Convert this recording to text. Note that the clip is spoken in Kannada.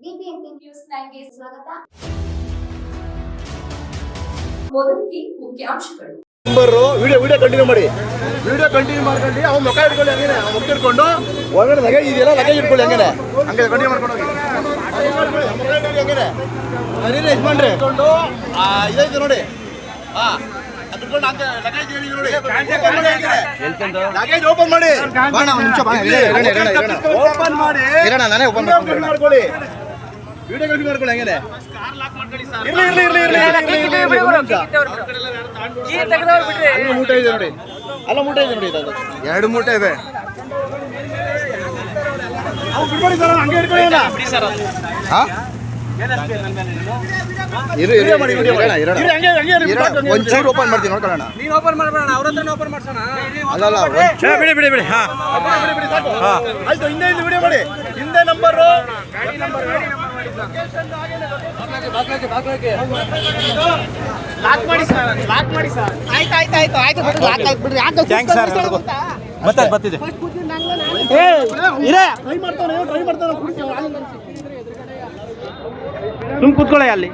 ಬಿಬಿಎಂಪಿ ನ್ಯೂಸ್ ನೈನ್ಗೆ ಸ್ವಾಗತ. ಮೊದಲಿಗೆ ಮುಖ್ಯಾಂಶಗಳು. ವಿಡಿಯೋ ವಿಡಿಯೋ ಕಂಟಿನ್ಯೂ ಮಾಡಿ. ವಿಡಿಯೋ ಕಂಟಿನ್ಯೂ ಮಾಡ್ಕೊಂಡು ಅವ್ನು ಮುಖ ಇಟ್ಕೊಳ್ಳಿ ಹಂಗೇನೆ ಅವ್ನು ಮುಖ ಇಟ್ಕೊಂಡು ಒಳಗಡೆ ಲಗೇಜ್ ಇದೆಯಲ್ಲ ಲಗೇಜ್ ಇಟ್ಕೊಳ್ಳಿ ಹಂಗೇನೆ. ಹಂಗೆ ಕಂಟಿನ್ಯೂ ಮಾಡ್ಕೊಂಡು ಹೋಗಿ. ಯಜಮಾನ್ರಿ. ಇಟ್ಕೊಂಡು ಆ, ಇದೈತೆ ನೋಡಿ. ಹಾ ಲಗೇಜ್ ಓಪನ್ ಮಾಡಿ ಓಪನ್ ಮಾಡಿ. ನಾನೇ ಓಪನ್ ಮಾಡ್ಕೊಳ್ಳಿ. ವಿಡಿಯೋ ಕಂಟಿನ್ಯೂ ಮಾಡ್ಕೊಳ್ಳಿ ಇರ್ಲಿ ಇರ್ಲಿ ಇರ್ಲಿ ಇರ್ಲಿ ಇರ್ಲಿ ಇರ್ಲಿ ಇರ್ಲಿ ಒಂದು ನಿಮಿಷ. ಅಲ್ಲ ಮೂಟೆ ಇದೆ ನೋಡಿ. ಅಲ್ಲ ಮೂಟೆ ಇದೆ ನೋಡಿ ಇದು. ಎರಡು ಮೂಟೆ ಇದೆ. ಬಿಡ್ಬೇಡಿ ಸರ್ ಹಂಗೆ. ಹಾ? ಇರು ಇರು ಇರು, ಇರು, ಇರೋಣ, ಇರೋಣ. ಇರೋಣ, ಒಂಚೂರು ಓಪನ್ ಮಾಡ್ತೀನಿ ನೋಡ್ಕೊಳ್ಳೋಣ. ನೀನ್ ಓಪನ್ ಮಾಡ್ಬೇಡ ಅವ್ರ ಹತ್ರ ಓಪನ್ ಮಾಡ್ಸೋಣ. ಅಲ್ಲ ಅಲ್ಲ ಒಂಚೂರು ಬಿಡಿ ಬಿಡಿ ಬಿಡಿ ಹಾ. ಆಯ್ತು ಹಿಂದೆ ಹಿಂದೆ ವಿಡಿಯೋ ಮಾಡಿ. ಹಿಂದೆ ನಂಬರು ಥ್ಯಾಂಕ್ಸ್ ಸರ್ ಮತ್ತೆ ಬರ್ತಿದೆ ಟ್ರೈ ಮಾಡ್ತಾನೆ ಟ್ರೈ ಮಾಡ್ತಾನೆ ಸುಮ್ ಕೂತ್ಕೊಳ್ಳಿ ಅಲ್ಲಿ.